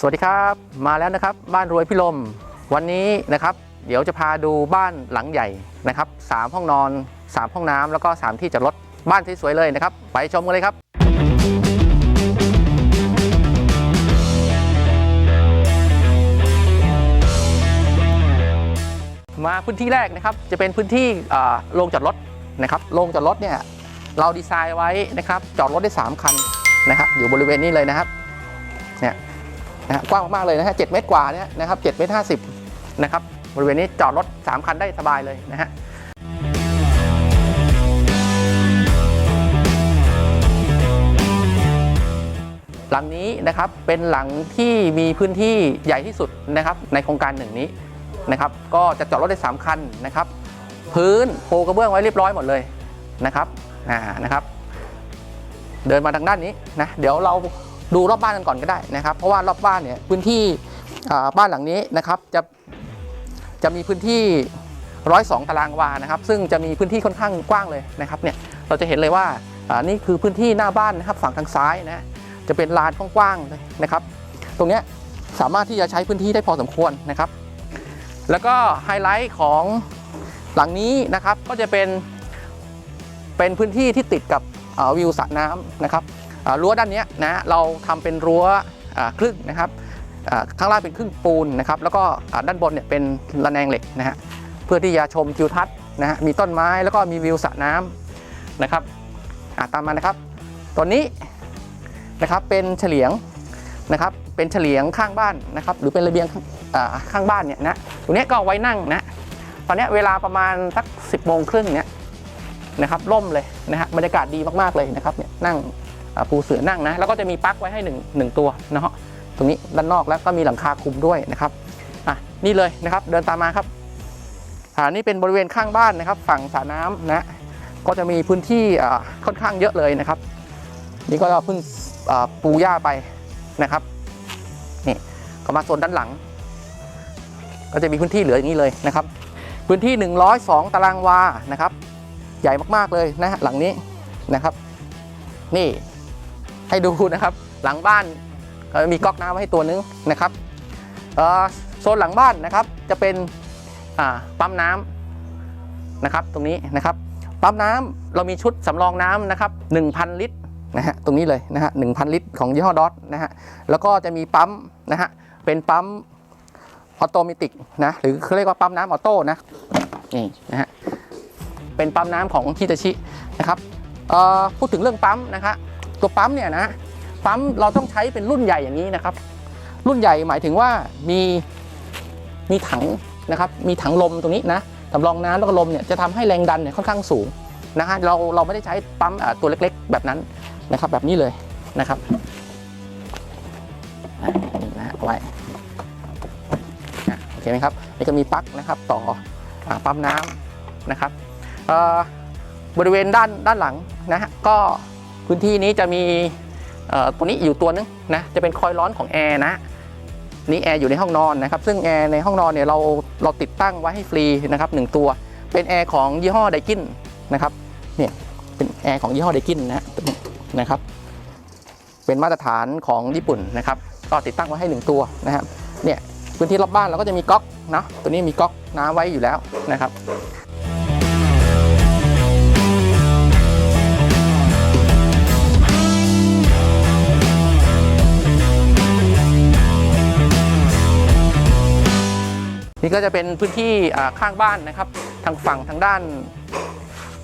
สวัสดีครับมาแล้วนะครับบ้านรวยพิลม วันนี้นะครับ เดี๋ยวจะพาดูบ้านหลังใหญ่นะครับสามห้องนอน 3 ห้องน้ำแล้วก็ 3 ที่จอดรถบ้านสวยๆเลยนะครับ ไปชมกันเลยครับ มาพื้นที่แรกนะครับจะเป็นพื้นที่โรงจอดรถนะครับโรงจอดรถเนี่ยเราดีไซน์ไว้นะครับจอดรถได้ 3 คันนะครับอยู่บริเวณนี้เลยนะครับเนี่ย นะกว้างมากเลยนะฮะเจ็ดเมตรกว่าเนี่ยนะครับเจ็ดเมตรห้าสิบนะครับบริเวณนี้จอดรถ 3 คันได้สบายเลยนะฮะหลังนี้นะครับเป็นหลังที่มีพื้นที่ใหญ่ที่สุดนะครับในโครงการหนึ่งนี้นะครับก็จะจอดรถได้ 3 คันนะครับพื้นปูกระเบื้องไว้เรียบร้อยหมดเลยนะครับอ่านะครับ เดินมาทางด้านนี้นะเดี๋ยวเรา ดูรอบบ้านกันก่อนก็ได้นะครับ เพราะว่ารอบบ้านเนี่ยพื้นที่บ้านหลังนี้นะครับจะจะมีพื้นที่ 102 ตารางวานะครับ ซึ่งจะมีพื้นที่ค่อนข้างกว้างเลยนะครับเนี่ยเราจะเห็นเลยว่านี่คือพื้นที่หน้าบ้านนะครับฝั่งทางซ้ายนะจะเป็นลานกว้างๆเลยนะครับ ตรงนี้สามารถที่จะใช้พื้นที่ได้พอสมควรนะครับ แล้วก็ไฮไลท์ของหลังนี้นะครับก็จะเป็นเป็นพื้นที่ที่ติดกับวิวสระน้ำนะครับ รั้วด้านนี้นะเราทำเป็นรั้วครึ่งนะครับข้างล่างเป็นครึ่งปูนนะครับแล้วก็ด้านบนเนี่ยเป็นระแนงเหล็กนะฮะเพื่อที่จะชมทิวทัศน์นะฮะมีต้นไม้แล้วก็มีวิวสระน้ำนะครับตามมานะครับตัวนี้นะครับเป็นเฉลียงนะครับเป็นเฉลียงข้างบ้านนะครับ หรือเป็นระเบียงข้างบ้านเนี่ยนะตรงนี้ก็ไว้นั่งนะตอนนี้เวลาประมาณสัก 10บโมงครึ่งเนี่ยนะครับร่มเลยนะฮะบรรยากาศดีมากๆเลยนะครับเนี่ยนั่ง ปูเสือนั่งนะแล้วก็จะมีปลั๊กไว้ให้หนึ่งตัวนะฮะตรงนี้ด้านนอกแล้วก็มีหลังคาคลุมด้วยนะครับอะนี่เลยนะครับเดินตามมาครับอ่านี่เป็นบริเวณข้างบ้านนะครับ ฝั่งสระน้ำนะก็จะมีพื้นที่อ่าค่อนข้างเยอะเลยนะครับ นี่ก็เพิ่งปูหญ้าไปนะครับนี่ก็มาโซนด้านหลัง ก็จะมีพื้นที่เหลืออย่างนี้เลยนะครับ พื้นที่ 102 ตารางวานะครับ ใหญ่มากๆเลยนะฮะหลังนี้นะครับ นี่ ให้ดูนะครับ หลังบ้านก็มีก๊อกน้ำไว้ให้ตัวนึงนะครับโซนหลังบ้านนะครับจะเป็นปั๊มน้ำนะครับตรงนี้นะครับปั๊มน้ำเรามีชุดสำรองน้ำนะครับ1,000 ลิตรนะฮะตรงนี้เลยนะฮะ1,000ลิตรของยี่ห้อดอทนะฮะแล้วก็จะมีปั๊มนะฮะเป็นปั๊มออโตเมติกนะหรือเขาเรียกว่าปั๊มน้ำออโต้นะนี่นะฮะเป็นปั๊มน้ำของฮิตาชินะครับพูดถึงเรื่องปั๊มนะคะ ตัวปั๊มเนี่ยนะปั๊มเราต้องใช้เป็นรุ่นใหญ่อย่างนี้นะครับ รุ่นใหญ่หมายถึงว่ามีมีถังนะครับ มีถังลมตรงนี้นะสำรองน้ำแล้วก็ลมเนี่ยจะทำให้แรงดันเนี่ยค่อนข้างสูงนะฮะเราเราไม่ได้ใช้ปั๊มตัวเล็กๆ แบบนั้นนะครับ แบบนี้เลยนะครับนี่นะฮะเอาไว้อะโอเคไหมครับนี่ก็มีปลั๊กนะครับต่ออปั๊มน้ำนะครับเอ่อบริเวณด้านด้านหลังนะฮะก็ พื้นที่นี้จะมีตัวนี้อยู่ตัวนึงนะจะเป็นคอยล์ร้อนของแอร์นะนี่แอร์อยู่ในห้องนอนนะครับซึ่งแอร์ในห้องนอนเนี่ยเราเราติดตั้งไว้ให้ฟรีนะครับหนึ่งตัว เป็นแอร์ของยี่ห้อไดกินนะครับเนี่ยเป็นแอร์ของยี่ห้อไดกินนะตัวนี้นะครับ เป็นมาตรฐานของญี่ปุ่นนะครับก็ติดตั้งไว้ให้หนึ่งตัวนะครับเนี่ยพื้นที่รอบบ้านเราก็จะมีก๊อกนะตัวนี้มีก๊อกน้ำไว้อยู่แล้วนะครับ นี่ก็จะเป็นพื้นที่ข้างบ้านนะครับ ทางฝั่งทางด้าน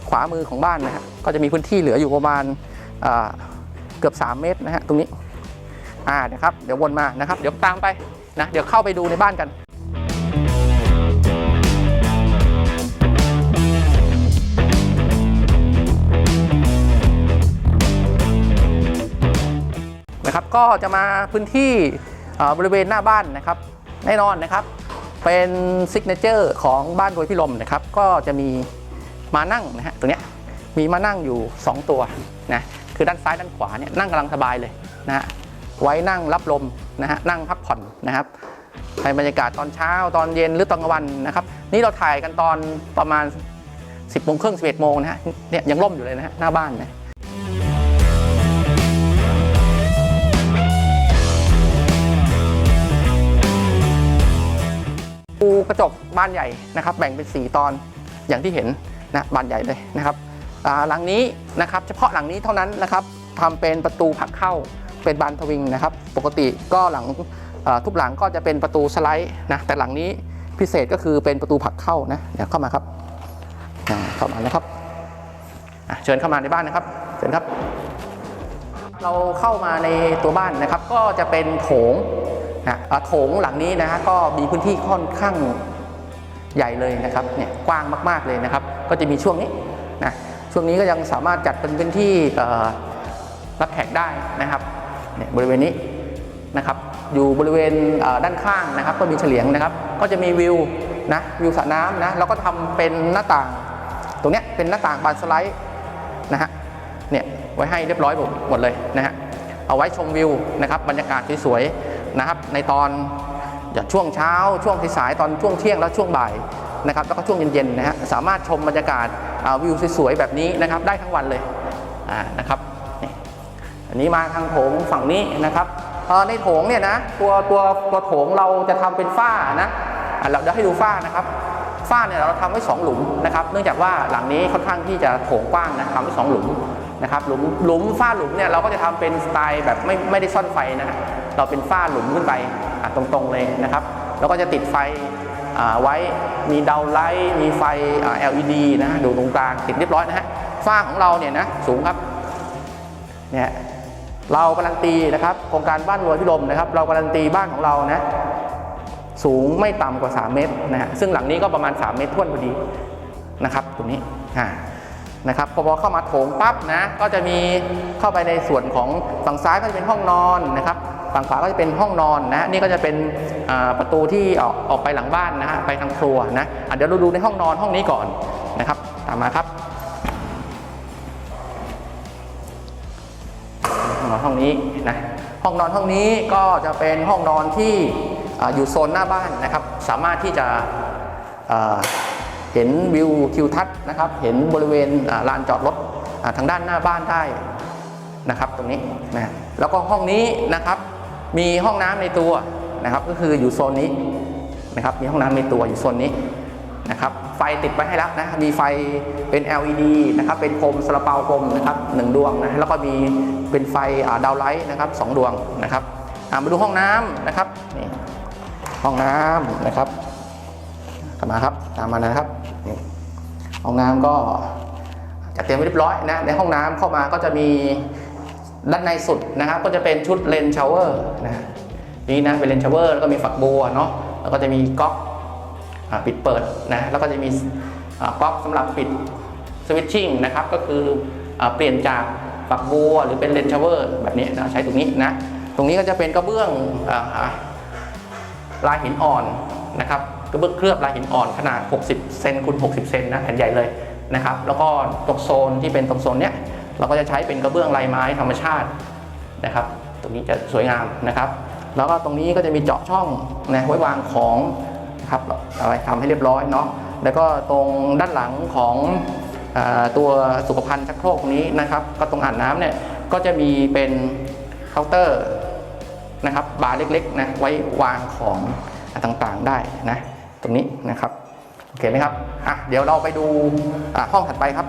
ขวามือของบ้านนะฮะก็จะมีพื้นที่เหลืออยู่ประมาณเกือบ 3 เมตรนะฮะตรงนี้อ่าเดี๋ยวครับเดี๋ยววนมานะครับ เดี๋ยวตามไปนะเดี๋ยวเข้าไปดูในบ้านกันนะครับก็จะมาพื้นที่บริเวณหน้าบ้านนะครับ แน่นอนนะครับ เป็นซิกเนเจอร์ของบ้านรวยพิลมนะครับ ก็จะมีมานั่งนะฮะตรงเนี้ยมีมานั่งอยู่ 2 ตัวนะคือด้านซ้ายด้านขวาเนี่ยนั่งกำลังสบายเลยนะฮะไว้นั่งรับลมนะฮะนั่งพักผ่อนนะครับในบรรยากาศตอนเช้าตอนเย็นหรือตอนกลางวันนะครับ นี่เราถ่ายกันตอนประมาณ 10โมงครึ่ง11โมงนะฮะเนี่ยยังร่มอยู่เลยนะฮะหน้าบ้านนะ กระจกบานใหญ่นะครับแบ่งเป็น 4 ตอนอย่างที่เห็นนะบานใหญ่เลยนะครับหลังนี้นะครับเฉพาะหลังนี้เท่านั้นนะครับทำเป็นประตูผักเข้าเป็นบานทวิงนะครับ ปกติก็หลังทุกหลังก็จะเป็นประตูสไลด์นะแต่หลังนี้พิเศษก็คือเป็นประตูผักเข้านะเดี๋ยวเข้ามาครับเข้ามานะครับเชิญเข้ามาในบ้านนะครับเชิญครับ เราเข้ามาในตัวบ้านนะครับ ก็จะเป็นโถง นะโถงหลังนี้นะฮะก็มีพื้นที่ค่อนข้างใหญ่เลยนะครับเนี่ยกว้างมากๆเลยนะครับ ก็จะมีช่วงนี้นะช่วงนี้ก็ยังสามารถจัดเป็นพื้นที่รับแขกได้นะครับเนี่ยบริเวณนี้นะครับ อยู่บริเวณด้านข้างนะครับ ก็มีเฉลียงนะครับ ก็จะมีวิวนะวิวสระน้ำนะแล้วก็ทำเป็นหน้าต่าง ตรงเนี้ยเป็นหน้าต่างบานสไลด์นะฮะเนี่ยไว้ให้เรียบร้อยหมดหมดเลยนะฮะเอาไว้ชมวิวนะครับบรรยากาศสวยๆ นะครับ ในตอนอย่างช่วงเช้า ช่วงสายตอนช่วงเที่ยงแล้วช่วงบ่ายนะครับแล้วก็ช่วงเย็นๆนะฮะสามารถชมบรรยากาศาวิวสวยๆแบบนี้นะครับได้ทั้งวันเลยนะครับนี่อันนี้มาทางโถงฝั่งนี้นะครับในโถงเนี่ยนะตัวตัวตัวโถงเราจะทำเป็นฝ้านะเราเดี๋ยวให้ดูฝ้านะครับฝ้าเนี่ยเราทำไว้สองหลุมนะครับ เนื่องจากว่าหลังนี้ค่อนข้างที่จะโถงกว้างนะทำไว้สองหลุมนะครับหลุมหลุมฝ้าหลุมเนี่ยเราก็จะทำเป็นสไตล์แบบไม่ไม่ได้ซ่อนไฟนะฮะ เราเป็นฝ้าหลุมขึ้นไปอะตรงๆเลยนะครับแล้วก็จะติดไฟไว้มีดาวไลท์มีไฟ LED นะดูตรงกลางติดเรียบร้อยนะฮะฝ้าของเราเนี่ยนะสูงครับเนี่ยเราการันตีนะครับโครงการบ้านรวยพิรมนะครับ เราการันตีบ้านของเรานะสูงไม่ต่ำกว่า 3 เมตรนะฮะซึ่งหลังนี้ก็ประมาณ 3 เมตรท้วนพอดีนะครับตรงนี้อ่า นะครับพอเข้ามาโถงปั๊บนะก็จะมีเข้าไปในส่วนของฝั่งซ้ายก็จะเป็นห้องนอนนะครับฝั่งขวาก็จะเป็นห้องนอนนะนี่ก็จะเป็นประตูที่ออกออกไปหลังบ้านนะฮะไปทางครัวนะะเดี๋ยวเราดูในห้องนอนห้องนี้ก่อนนะครับ ตามมาครับห้องนอนห้องนี้นะห้องนอนห้องนี้ก็จะเป็นห้องนอนที่ออยู่โซนหน้าบ้านนะครับ สามารถที่จะ เห็นวิวทิวทัศน์นะครับ เห็นบริเวณลานจอดรถทางด้านหน้าบ้านได้นะครับตรงนี้นะแล้วก็ห้องนี้นะครับมีห้องน้ำในตัวนะครับก็คืออยู่โซนนี้นะครับมีห้องน้ำในตัวอยู่โซนนี้นะครับไฟติดไว้ให้แล้วนะมีไฟเป็น LED นะครับเป็นโคมสละเปากลมนะครับหนึ่งดวงนะแล้วก็มีเป็นไฟดาวไลท์นะครับสองดวงนะครับมาดูห้องน้ำนะครับนี่ห้องน้ำนะครับกลับมาครับตามมานะครับ นี่ห้องน้ำก็จัดเตรียมไว้เรียบร้อยนะในห้องน้ำเข้ามาก็จะมีด้านในสุดนะครับ ก็จะเป็นชุดเลนชาวเวอร์นะนี่นะเป็นเลนชาวเวอร์แล้วก็มีฝักบัวเนาะแล้วก็จะมีก๊อกปิดเปิดนะแล้วก็จะมีก๊อกสำหรับปิดสวิตชิ่งนะครับ ก็คืออเปลี่ยนจากฝักบัวหรือเป็นเลนชาวเวอร์แบบนี้นะใช้ตรงนี้นะตรงนี้ก็จะเป็นกระเบื้องอลายหินอ่อนนะครับ กระเบื้องเคลือบลายหินอ่อนขนาด 60 เซนคูณ60 เซนนะแผ่นใหญ่เลยนะครับ แล้วก็ตรงโซนที่เป็นตรงโซนเนี้ยเราก็จะใช้เป็นกระเบื้องลายไม้ธรรมชาตินะครับ ตรงนี้จะสวยงามนะครับ แล้วก็ตรงนี้ก็จะมีเจาะช่องนะไว้วางของนะครับอะไรทำให้เรียบร้อยเนาะ แล้วก็ตรงด้านหลังของอตัวสุขภัณฑ์ชักโครกนี้นะครับ ก็ตรงอ่างน้ำเนี่ยก็จะมีเป็นเคาน์เตอร์นะครับบาร์เล็กๆนะไว้วางของต่างๆได้นะ ตรงนี้นะครับโอเคไหมครับอะเดี๋ยวเราไปดูห้องถัดไปครับ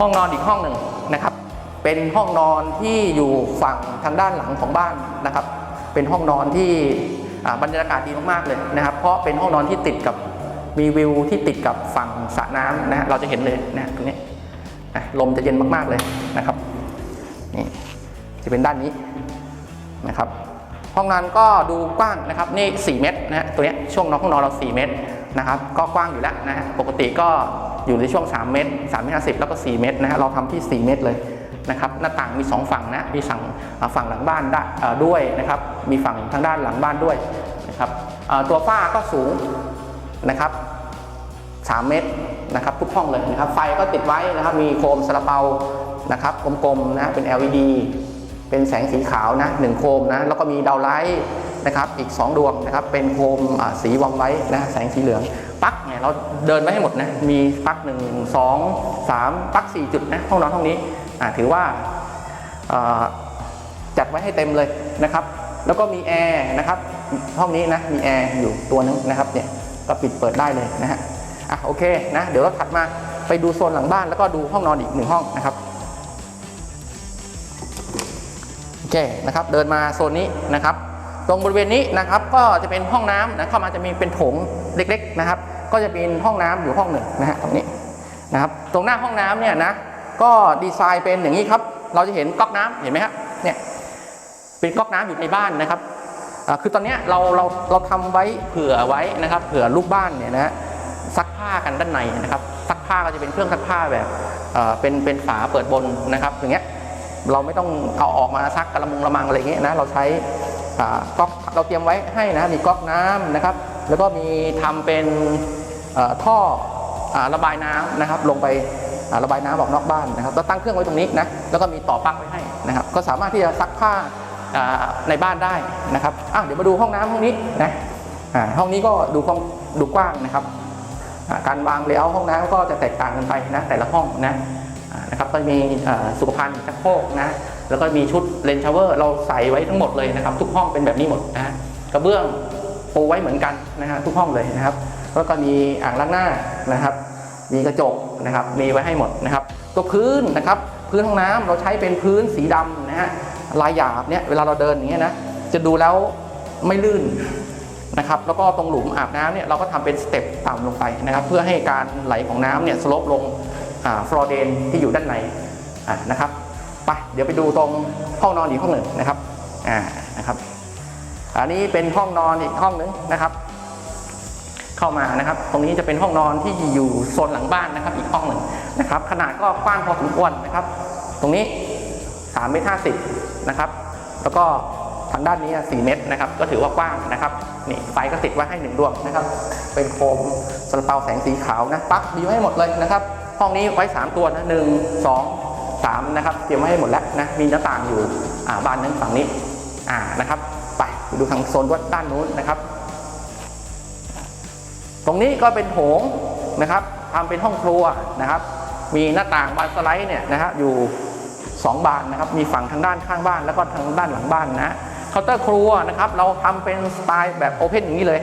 ห้องนอนอีกห้องหนึ่งนะครับ เป็นห้องนอนที่อยู่ฝั่งทางด้านหลังของบ้านนะครับ เป็นห้องนอนที่บรรยากาศดีมากๆเลยนะครับ เพราะเป็นห้องนอนที่ติดกับมีวิวที่ติดกับฝั่งสระน้ำนะฮะเราจะเห็นเลยนะตรงนี้ นะลมจะเย็นมากๆเลยนะครับนี่จะเป็นด้านนี้นะครับ ห้องนอนก็ดูกว้างนะครับนี่ 4 เมตรนะฮะตัวเนี้ยช่วงนอนห้องนอนเรา 4 เมตรนะครับ ก็กว้างอยู่แล้วนะฮะปกติก็อยู่ในช่วง 3 เมตร3เมตร50แล้วก็ 4 เมตรนะฮะเราทำที่ 4 เมตรเลยนะครับหน้าต่างมี 2 ฝั่งนะมีฝั่งฝั่งหลังบ้านด้วยนะครับ มีฝั่งทางด้านหลังบ้านด้วยนะครับตัวฝ้าก็สูงนะครับ 3 เมตร นะครับทุกห้องเลยนะครับไฟก็ติดไว้นะครับมีโคมซาลาเปานะครับกลมๆนะเป็น LED เป็นแสงสีขาวนะหนึ่งโคมนะแล้วก็มีดาวไลท์นะครับอีก 2 ดวงนะครับเป็นโคมสีวอมไว้นะแสงสีเหลืองปลั๊กเนี่ยเราเดินไปให้หมดนะมีปลั๊ก1 2 3ปลั๊ก4 จุดนะห้องนอนห้องนี้ถือว่าอ่าจัดไว้ให้เต็มเลยนะครับแล้วก็มีแอร์นะครับห้องนี้นะมีแอร์อยู่ตัวนึงนะครับเนี่ยก็ปิดเปิดได้เลยนะฮะ อะโอเคนะเดี๋ยวเราถัดมาไปดูโซนหลังบ้านแล้วก็ดูห้องนอนอีกหนึ่งห้องนะครับโอเคนะครับเดินมาโซนนี้นะครับ ตรงบริเวณนี้นะครับก็จะเป็นห้องน้ำนะเข้ามาจะมีเป็นโถงเล็กๆนะครับ ก็จะเป็นห้องน้ำอยู่ห้องหนึ่งนะฮะตรงนี้นะครับตรงหน้าห้องน้ำเนี่ยนะก็ดีไซน์เป็นอย่างนี้ครับ เราจะเห็นก๊อกน้ำเห็นไหมครับเนี่ยเป็นก๊อกน้ำอยู่ในบ้านนะครับคือตอนนี้เราเราเราทำไว้เผื่อไว้นะครับ เผื่อลูกบ้านเนี่ยนะฮะ ซักผ้ากันด้านในนะครับซักผ้าก็จะเป็นเครื่องซักผ้าแบบเเป็นเป็นฝาเปิดบนนะครับอย่างเงี้ยเราไม่ต้องเอาออกมาซักกระมุงระมังอะไรเงี้ยนะเราใช้ก๊อกเราเตรียมไว้ให้นะมีก๊อกน้ำนะครับ แล้วก็มีทำเป็นท่ออาระบายน้ำนะครับ ลงไประบายน้ำออกนอกบ้านนะครับก็ตั้งเครื่องไว้ตรงนี้นะแล้วก็มีต่อปลั๊กไว้ให้นะครับ ก็สามารถที่จะซักผ้าในบ้านได้นะครับอะเดี๋ยวมาดูห้องน้ำห้องนี้นะห้องนี้ก็ดูกว้างดูกว้างนะครับ การวางเลเยอร์ห้องน้ำก็จะแตกต่างกันไปนะแต่ละห้องนะนะครับก็มีสุขภัณฑ์ชักโครกนะแล้วก็มีชุดเลนชาวเวอร์เราใส่ไว้ทั้งหมดเลยนะครับ ทุกห้องเป็นแบบนี้หมดนะกระเบื้องปูไว้เหมือนกันนะฮะทุกห้องเลยนะครับ แล้วก็มีอ่างล้างหน้านะครับ มีกระจกนะครับ มีไว้ให้หมดนะครับ ตัวพื้นนะครับ พื้นห้องน้ำเราใช้เป็นพื้นสีดำนะฮะลายหยาบเนี่ยเวลาเราเดินอย่างเงี้ยนะจะดูแล้วไม่ลื่น นะครับแล้วก็ตรงหลุมอาบน้ำเนี่ยเราก็ทำเป็นสเต็ปต่ำลงไปนะครับเพื่อให้การไหลของน้ำเนี่ยสลบลงฟลอเดนที่อยู่ด้านในนะครับไปเดี๋ยวไปดูตรงห้องนอนอีกห้องหนึ่งนะครับอ่านะครับอันนี้เป็นห้องนอนอีกห้องหนึ่งนะครับ เข้ามานะครับ ตรงนี้จะเป็นห้องนอนที่อยู่โซนหลังบ้านนะครับ อีกห้องหนึ่งนะครับ ขนาดก็กว้างพอสมควรนะครับ ตรงนี้3เมตร50นะครับ แล้วก็ ทางด้านนี้ 4 เมตรนะครับ ก็ถือว่ากว้างนะครับนี่ไฟก็ติดไว้ให้หนึ่งดวงนะครับ เป็นโคมสลาเปาแสงสีขาวนะปลั๊กมีไว้ให้หมดเลยนะครับ ห้องนี้ไว้ 3 ตัวนะหนึ่งสองสามนะครับเตรียมไว้ให้หมดแล้วนะมีหน้าต่างอยู่อ่าบานนึงฝั่งนี้อ่านะครับ ไปดูทางโซนด้านนู้นนะครับ ตรงนี้ก็เป็นโถงนะครับทำเป็นห้องครัวนะครับ มีหน้าต่างบานสไลด์เนี่ยนะฮะอยู่ 2 บานนะครับ มีฝั่งทางด้านข้างบ้านแล้วก็ทางด้านหลังบ้านนะ เคาน์เตอร์ครัวนะครับเราทำเป็นสไตล์แบบโอเพนอย่างนี้เลย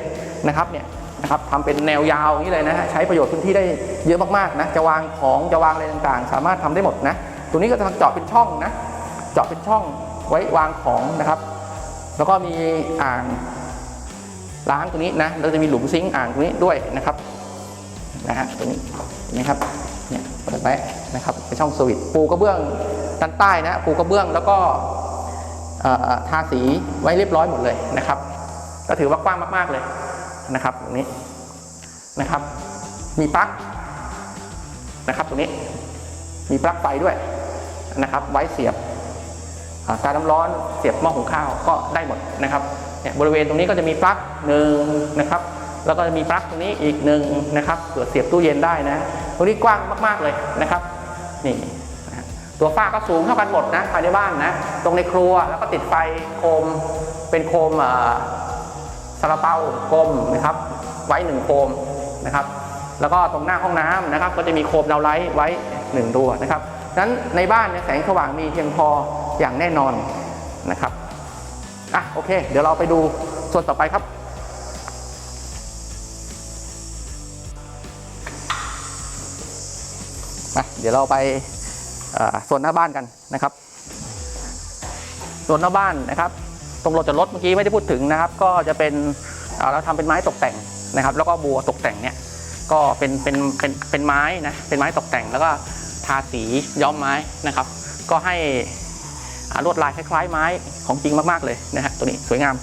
นะครับเนี่ยนะครับทำเป็นแนวยาวอย่างนี้เลยนะฮะใช้ประโยชน์พื้นที่ได้เยอะมากๆนะจะวางของจะวางอะไรต่างๆ สามารถทำได้หมดนะตัวนี้ก็จะเจาะเป็นช่องนะเจาะเป็นช่องไว้วางของนะครับ แล้วก็มีอ่างล้างตรงนี้นะเราจะมีหลุมซิงค์อ่างตรงนี้ด้วยนะครับนะฮะตรงนี้นไหมครับเนี่ยเปิดไว้นะครับเป็นช่องสวิตช์ปูกระเบื้องด้านใต้นะปูกระเบื้องแล้วก็ ทาสีไว้เรียบร้อยหมดเลยนะครับ ก็ถือว่ากว้างมาก ๆเลยนะครับตรงนี้นะครับ มีปลั๊กนะครับตรงนี้มีปลั๊กไฟด้วยนะครับ ไว้เสียบการน้ำร้อนเสียบหม้อหุงข้าวก็ได้หมดนะครับเนี่ยบริเวณตรงนี้ก็จะมีปลั๊กหนึ่งนะครับแล้วก็จะมีปลั๊กตรงนี้อีกหนึ่งนะครับเผื่อเสียบตู้เย็นได้นะตรงนี้กว้างมาก ๆเลยนะครับนี่ ตัวฝ้าก็สูงเท่ากันหมดนะภายในบ้านนะ ตรงในครัวแล้วก็ติดไฟโคมเป็นโคมอ่าซาลาเปากลมนะครับ ไว้หนึ่งโคมนะครับ แล้วก็ตรงหน้าห้องน้ำนะครับ ก็จะมีโคมดาวไลท์ไว้หนึ่งตัวนะครับนั้นในบ้านเนี่ยแสงสว่างมีเพียงพออย่างแน่นอนนะครับอะโอเค เดี๋ยวเราไปดูส่วนต่อไปครับมาเดี๋ยวเราไป ส่วนหน้าบ้านกันนะครับ ส่วนหน้าบ้านนะครับตรงรถจอดรถเมื่อกี้ไม่ได้พูดถึงนะครับ ก็จะเป็นเราทำเป็นไม้ตกแต่งนะครับ แล้วก็บัวตกแต่งเนี่ยก็เป็นเป็นเป็นเป็นไม้นะเป็นไม้ตกแต่งแล้วก็ทาสีย้อมไม้นะครับ ก็ให้ลวดลายคล้ายๆไม้ของจริงมากๆเลยนะฮะตัวนี้สวยงาม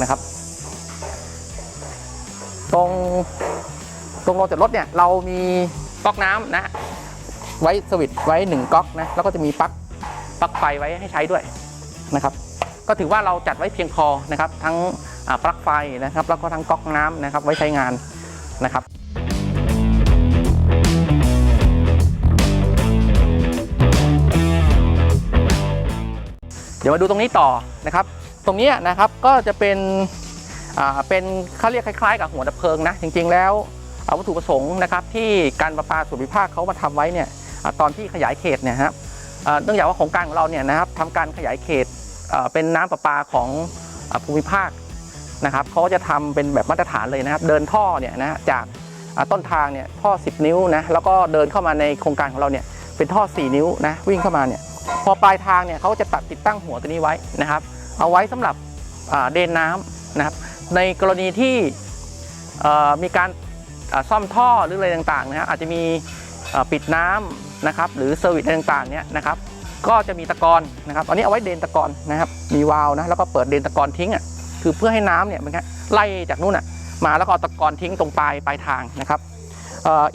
นะครับ ตรงตรงรถจอดรถเนี่ยเรามีก๊อกน้ำนะ ไว้สวิตไว้หนึ่งก๊อกนะแล้วก็จะมีปลั๊กปลั๊กไฟไว้ให้ใช้ด้วยนะครับ ก็ถือว่าเราจัดไว้เพียงพอนะครับ ทั้งปลั๊กไฟนะครับ แล้วก็ทั้งก๊อกน้ำนะครับ ไว้ใช้งานนะครับเดี๋ยวมาดูตรงนี้ต่อนะครับ ตรงนี้นะครับก็จะเป็นอ่าเป็นเขาเรียกคล้ายๆ กับหัวดับเพลิงนะ จริงๆแล้วอาวัตถุประสงค์นะครับที่การประปาส่วนภูมิภาคเขามาทำไว้เนี่ย ตอนที่ขยายเขตเนี่ยครับเนื่องจากว่าโครงการของเราเนี่ยนะครับทำการขยายเขตเป็นน้ำประปาของภูมิภาคนะครับเขาก็จะทำเป็นแบบมาตรฐานเลยนะครับ เดินท่อเนี่ยนะจากต้นทางเนี่ยท่อ 10 นิ้วนะแล้วก็เดินเข้ามาในโครงการของเราเนี่ยเป็นท่อ 4 นิ้วนะวิ่งเข้ามาเนี่ยพอปลายทางเนี่ยเขาก็จะตัดติดตั้งหัวตัวนี้ไว้นะครับ เอาไว้สำหรับเดินน้ำนะครับ ในกรณีที่มีการซ่อมท่อหรืออะไรต่างๆนะฮะอาจจะมีปิดน้ำ นะครับหรือเซอร์วิสอะไรต่างๆเนี่ยนะครับก็จะมีตะกอนนะครับอันนี้เอาไว้เดนตะกอนนะครับมีวาล์วนะแล้วก็เปิดเดนตะกอนทิ้งอะคือเพื่อให้น้ำเนี่ยมันไล่จากนู่นอะมาแล้วก็เอาตะกอนทิ้งตรงปลายปลายทางนะครับ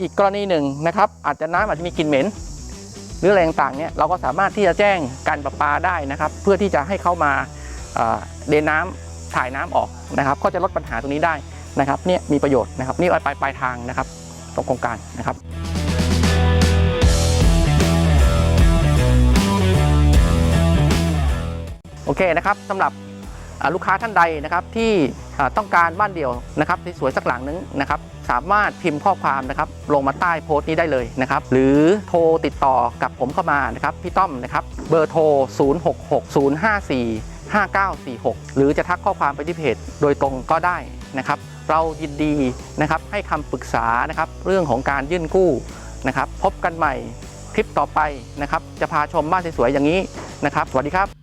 อีกกรณีหนึ่งนะครับอาจจะน้ำอาจจะมีกลิ่นเหม็นหรืออะไรต่างๆเนี่ยเราก็สามารถที่จะแจ้งการประปาได้นะครับ เพื่อที่จะให้เข้ามาเดนน้ำถ่ายน้ำออกนะครับ ก็จะลดปัญหาตรงนี้ได้นะครับเนี่ยมีประโยชน์นะครับนี่เอาไปปลายทางนะครับตรงโครงการนะครับ อเคนะครับสำหรับลูกค้าท่านใดนะครับที่ต้องการบ้านเดี่ยวนะครับสวยๆสักหลังนึงนะครับสามารถพิมพ์ข้อความนะครับลงมาใต้โพสต์นี้ได้เลยนะครับหรือโทรติดต่อกับผมเข้ามานะครับพี่ต้อมนะครับเบอร์โทร 066054 5946 หรือจะทักข้อความไปที่เพจโดยตรงก็ได้นะครับเรายินดีนะครับให้คำปรึกษานะครับเรื่องของการยื่นกู้นะครับพบกันใหม่คลิปต่อไปนะครับจะพาชมบ้านสวยๆอย่างนี้นะครับสวัสดีครับ